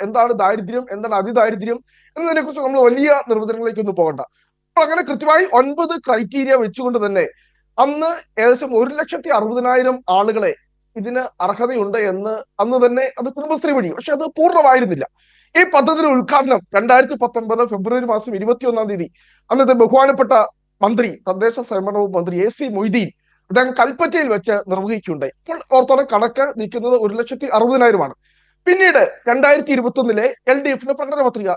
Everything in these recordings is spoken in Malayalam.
എന്താണ് ദാരിദ്ര്യം? എന്താണ് അതിദാരിദ്ര്യം? എന്നതിനെ കുറിച്ച് നമ്മൾ വലിയ നിർവചനങ്ങളിലേക്കൊന്നും പോകണ്ട. അപ്പോൾ അങ്ങനെ കൃത്യമായി ഒൻപത് ക്രൈറ്റീരിയ വെച്ചുകൊണ്ട് തന്നെ അന്ന് ഏകദേശം ഒരു ലക്ഷത്തി അറുപതിനായിരം ആളുകളെ ഇതിന് അർഹതയുണ്ട് എന്ന് അന്ന് തന്നെ അത് കുടുംബശ്രീ വഴി. പക്ഷെ അത് പൂർണമായിരുന്നില്ല. ഈ പദ്ധതിയുടെ ഉദ്ഘാടനം രണ്ടായിരത്തി പത്തൊൻപത് ഫെബ്രുവരി മാസം ഇരുപത്തിയൊന്നാം തീയതി അന്നത്തെ ബഹുമാനപ്പെട്ട മന്ത്രി തദ്ദേശ സ്വയംഭരണ വകുപ്പ് മന്ത്രി എ സി മൊയ്തീൻ അദ്ദേഹം കൽപ്പറ്റയിൽ വെച്ച് നിർവഹിക്കുകയുണ്ടായി. ഇപ്പോൾ ഓർത്തോളം കണക്ക് നിൽക്കുന്നത് ഒരു ലക്ഷത്തി അറുപതിനായിരമാണ്. പിന്നീട് രണ്ടായിരത്തി ഇരുപത്തി ഒന്നിലെ എൽ ഡി എഫിന്റെ പ്രകടന പത്രിക.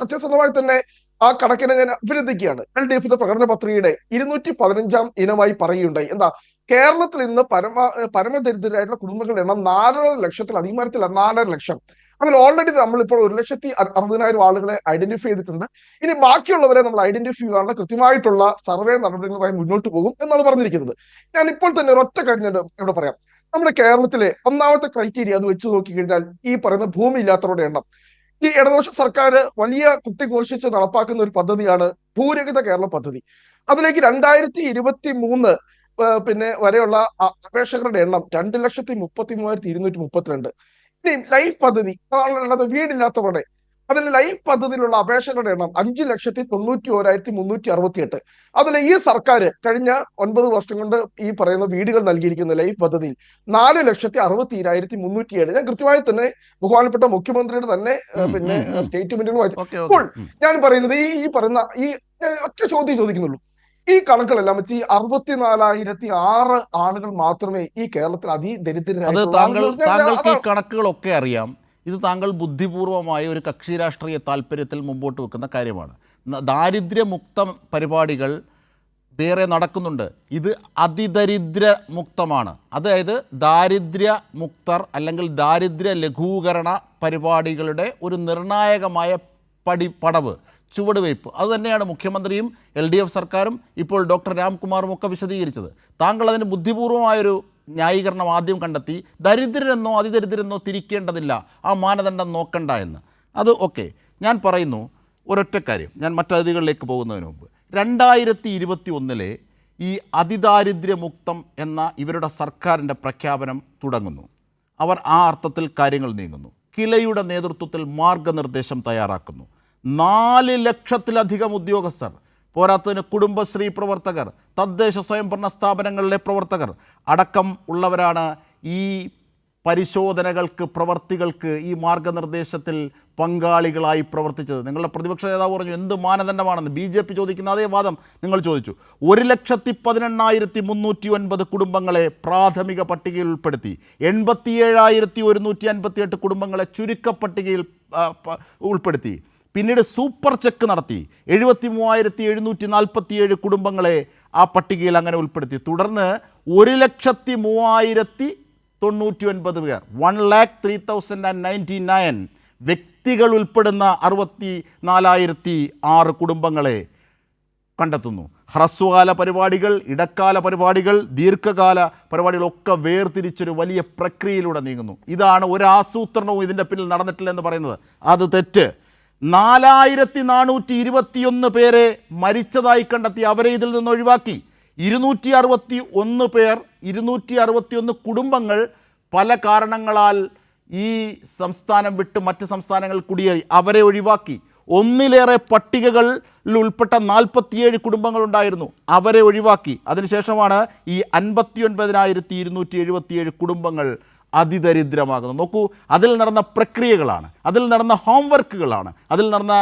സത്യസന്ധമായി തന്നെ ആ കണക്കിനെ ഞാൻ അഭിനന്ദിക്കുകയാണ്. എൽ ഡി എഫിന്റെ പ്രകടന പത്രികയുടെ ഇരുന്നൂറ്റി പതിനഞ്ചാം ഇനമായി പറയുകയുണ്ടായി. എന്താ? കേരളത്തിൽ ഇന്ന് പരമ പരമദരിദ്രരായിട്ടുള്ള കുടുംബങ്ങളുടെ എണ്ണം നാലര ലക്ഷത്തിൽ അധികമാരത്തില്ല നാലര ലക്ഷം. അതിൽ ഓൾറെഡി നമ്മളിപ്പോൾ ഒരു ലക്ഷത്തി അറുപതിനായിരം ആളുകളെ ഐഡന്റിഫൈ ചെയ്തിട്ടുണ്ട്. ഇനി ബാക്കിയുള്ളവരെ നമ്മൾ ഐഡന്റിഫൈ ചെയ്യാനുള്ള കൃത്യമായിട്ടുള്ള സർവേ നടപടികളുമായി മുന്നോട്ട് പോകും എന്നാണ് പറഞ്ഞിരിക്കുന്നത്. ഞാൻ ഇപ്പോൾ തന്നെ ഒരൊറ്റ കാര്യം ഇവിടെ പറയാം. നമ്മുടെ കേരളത്തിലെ ഒന്നാമത്തെ ക്രൈറ്റീരിയ അത് വെച്ച് നോക്കിക്കഴിഞ്ഞാൽ ഈ പറയുന്ന ഭൂമി ഇല്ലാത്തവരുടെ എണ്ണം. ഈ ഇടതുപക്ഷ സർക്കാർ വലിയ കുട്ടിഘോഷിച്ച് നടപ്പാക്കുന്ന ഒരു പദ്ധതിയാണ് ഭൂരഹിത കേരള പദ്ധതി. അതിലേക്ക് രണ്ടായിരത്തി ഇരുപത്തി മൂന്ന് പിന്നെ വരെയുള്ള അപേക്ഷകരുടെ എണ്ണം രണ്ട് ലക്ഷത്തി മുപ്പത്തി മൂവായിരത്തി ഇരുന്നൂറ്റി മുപ്പത്തിരണ്ട്. ഇനി ലൈഫ് പദ്ധതി വീടില്ലാത്തവരുടെ അതിൽ ലൈഫ് പദ്ധതിയിലുള്ള അപേക്ഷകളുടെ എണ്ണം അഞ്ച് ലക്ഷത്തി തൊണ്ണൂറ്റി ഓരായിരത്തി മുന്നൂറ്റി അറുപത്തി എട്ട് അതിൽ ഈ സർക്കാർ കഴിഞ്ഞ ഒൻപത് വർഷം കൊണ്ട് ഈ പറയുന്ന വീടുകൾ നൽകിയിരിക്കുന്ന ലൈഫ് പദ്ധതിയിൽ നാല് ലക്ഷത്തി അറുപത്തി ഏഴായിരത്തി മുന്നൂറ്റി ഏഴ് ഞാൻ കൃത്യമായി തന്നെ ബഹുമാനപ്പെട്ട മുഖ്യമന്ത്രിയുടെ തന്നെ പിന്നെ. സ്റ്റേറ്റ്മെന്റുകൾ വായിച്ചു അപ്പോൾ ഞാൻ പറയുന്നത് ഈ ഈ പറയുന്ന ഈ ഒറ്റ ചോദ്യം ചോദിക്കുന്നുള്ളൂ. ഈ കണക്കുകളെല്ലാം വെച്ച് ഈ അറുപത്തിനാലായിരത്തി ആറ് ആളുകൾ മാത്രമേ ഈ കേരളത്തിൽ അതിദരിദ്രരായി താങ്കൾ താങ്കൾക്ക് ഈ കണക്കുകളൊക്കെ അറിയാം. ഇത് താങ്കൾ ബുദ്ധിപൂർവമായ ഒരു കക്ഷി രാഷ്ട്രീയ താല്പര്യത്തിൽ മുമ്പോട്ട് വെക്കുന്ന കാര്യമാണ്. ദാരിദ്ര്യമുക്ത പരിപാടികൾ വേറെ നടക്കുന്നുണ്ട്. ഇത് അതിദരിദ്രമുക്തമാണ് അതായത് ദാരിദ്ര്യ മുക്തർ അല്ലെങ്കിൽ ദാരിദ്ര്യ ലഘൂകരണ പരിപാടികളുടെ ഒരു നിർണായകമായ പടി പടവ് ചുവടുവയ്പ്. അതുതന്നെയാണ് മുഖ്യമന്ത്രിയും എൽ ഡി എഫ് സർക്കാരും ഇപ്പോൾ ഡോക്ടർ രാംകുമാറും ഒക്കെ വിശദീകരിച്ചത്. താങ്കൾ അതിന് ബുദ്ധിപൂർവമായൊരു ന്യായീകരണം ആദ്യം കണ്ടെത്തി ദരിദ്രരെന്നോ അതിദരിദ്രരെന്നോ തിരിക്കേണ്ടതില്ല. ആ മാനദണ്ഡം നോക്കണ്ട എന്ന്. അത് ഓക്കെ. ഞാൻ പറയുന്നു ഒരൊറ്റ കാര്യം. ഞാൻ മറ്റതിഥികളിലേക്ക് പോകുന്നതിന് മുമ്പ്. രണ്ടായിരത്തി ഇരുപത്തി ഒന്നിലെ ഈ അതിദാരിദ്ര്യമുക്തം എന്ന ഇവരുടെ സർക്കാരിന്റെ പ്രഖ്യാപനം തുടങ്ങുന്നു. അവർ ആ അർത്ഥത്തിൽ കാര്യങ്ങൾ നീങ്ങുന്നു. കിലയുടെ നേതൃത്വത്തിൽ മാർഗനിർദ്ദേശം തയ്യാറാക്കുന്നു. നാല് ലക്ഷത്തിലധികം ഉദ്യോഗസ്ഥർ പോരാത്തതിന് കുടുംബശ്രീ പ്രവർത്തകർ തദ്ദേശ സ്വയംഭരണ സ്ഥാപനങ്ങളിലെ പ്രവർത്തകർ അടക്കം ഉള്ളവരാണ് ഈ പരിശോധനകൾക്ക് പ്രവർത്തികൾക്ക് ഈ മാർഗനിർദ്ദേശത്തിൽ പങ്കാളികളായി പ്രവർത്തിച്ചത്. നിങ്ങളുടെ പ്രതിപക്ഷ നേതാവ് പറഞ്ഞു എന്ത് മാനദണ്ഡമാണെന്ന്? ബി ജെ പി ചോദിക്കുന്ന അതേ വാദം നിങ്ങൾ ചോദിച്ചു. ഒരു ലക്ഷത്തി പതിനെണ്ണായിരത്തി മുന്നൂറ്റി ഒൻപത് കുടുംബങ്ങളെ പ്രാഥമിക പട്ടികയിൽ ഉൾപ്പെടുത്തി. എൺപത്തിയേഴായിരത്തി ഒരുന്നൂറ്റി അൻപത്തിയെട്ട് കുടുംബങ്ങളെ ചുരുക്കപ്പട്ടികയിൽ പട്ടികയിൽ ഉൾപ്പെടുത്തി. പിന്നീട് സൂപ്പർ ചെക്ക് നടത്തി. എഴുപത്തി മൂവായിരത്തി എഴുന്നൂറ്റി നാൽപ്പത്തിയേഴ് കുടുംബങ്ങളെ ആ പട്ടികയിൽ അങ്ങനെ ഉൾപ്പെടുത്തി. തുടർന്ന് ഒരു ലക്ഷത്തി മൂവായിരത്തി തൊണ്ണൂറ്റി ഒൻപത് പേർ one lakh three thousand and ninety nine വ്യക്തികൾ ഉൾപ്പെടുന്ന അറുപത്തി നാലായിരത്തി ആറ് കുടുംബങ്ങളെ കണ്ടെത്തുന്നു. ഹ്രസ്വകാല പരിപാടികൾ ഇടക്കാല പരിപാടികൾ ദീർഘകാല പരിപാടികളൊക്കെ വേർതിരിച്ചൊരു വലിയ പ്രക്രിയയിലൂടെ നീങ്ങുന്നു. ഇതാണ് ഒരു ആസൂത്രണവും ഇതിന്റെ പിന്നിൽ നടന്നിട്ടില്ല എന്ന് പറയുന്നത്. അത് തെറ്റ്. നാലായിരത്തി നാനൂറ്റി ഇരുപത്തിയൊന്ന് പേരെ മരിച്ചതായി കണ്ടെത്തി അവരെ ഇതിൽ നിന്ന് ഒഴിവാക്കി. ഇരുന്നൂറ്റി അറുപത്തി ഒന്ന് പേർ ഇരുന്നൂറ്റി അറുപത്തി ഒന്ന് കുടുംബങ്ങൾ പല കാരണങ്ങളാൽ ഈ സംസ്ഥാനം വിട്ട് മറ്റ് സംസ്ഥാനങ്ങൾ കുടിയേറി. അവരെ ഒഴിവാക്കി. ഒന്നിലേറെ പട്ടികകളിൽ ഉൾപ്പെട്ട നാൽപ്പത്തിയേഴ് കുടുംബങ്ങളുണ്ടായിരുന്നു അവരെ ഒഴിവാക്കി. അതിനുശേഷമാണ് ഈ അൻപത്തി ഒൻപതിനായിരത്തി ഇരുന്നൂറ്റി എഴുപത്തിയേഴ് കുടുംബങ്ങൾ അതിദരിദ്രമാകുന്നത് നോക്കൂ അതിൽ നടന്ന പ്രക്രിയകളാണ് അതിൽ നടന്ന ഹോംവർക്കുകളാണ് അതിൽ നടന്ന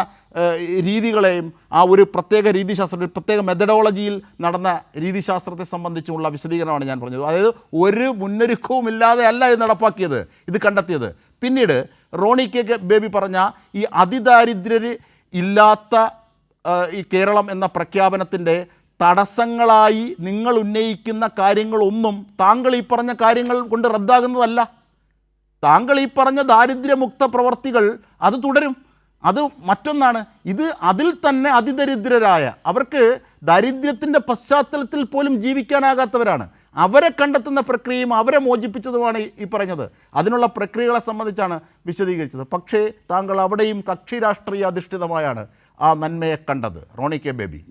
രീതികളെയും ആ ഒരു പ്രത്യേക രീതിശാസ്ത്ര ഒരു പ്രത്യേക മെത്തഡോളജിയിൽ നടന്ന രീതിശാസ്ത്രത്തെ സംബന്ധിച്ചുള്ള വിശദീകരണമാണ് ഞാൻ പറഞ്ഞത്. അതായത് ഒരു മുന്നൊരുക്കവും ഇല്ലാതെ അല്ല ഇത് നടപ്പാക്കിയത് ഇത് കണ്ടെത്തിയത്. പിന്നീട് റോണി കെ ബേബി പറഞ്ഞ ഈ അതിദാരിദ്ര്യർ ഇല്ലാത്ത ഈ കേരളം എന്ന പ്രഖ്യാപനത്തിന്റെ തടസ്സങ്ങളായി നിങ്ങൾ ഉന്നയിക്കുന്ന കാര്യങ്ങളൊന്നും താങ്കൾ ഈ പറഞ്ഞ കാര്യങ്ങൾ കൊണ്ട് റദ്ദാകുന്നതല്ല. താങ്കൾ ഈ പറഞ്ഞ ദാരിദ്ര്യമുക്ത പ്രവർത്തികൾ അത് തുടരും. അത് മറ്റൊന്നാണ്. ഇത് അതിൽ തന്നെ അതിദരിദ്രരായ അവർക്ക് ദാരിദ്ര്യത്തിന്റെ പശ്ചാത്തലത്തിൽ പോലും ജീവിക്കാനാകാത്തവരാണ്. അവരെ കണ്ടെത്തുന്ന പ്രക്രിയയും അവരെ മോചിപ്പിച്ചതുമാണ് ഈ- പറഞ്ഞത്. അതിനുള്ള പ്രക്രിയകളെ സംബന്ധിച്ചാണ് വിശദീകരിച്ചത്. പക്ഷേ താങ്കൾ അവിടെയും കക്ഷി രാഷ്ട്രീയ അധിഷ്ഠിതമായാണ് ആ നന്മയെ കണ്ടത്. Roni K baby.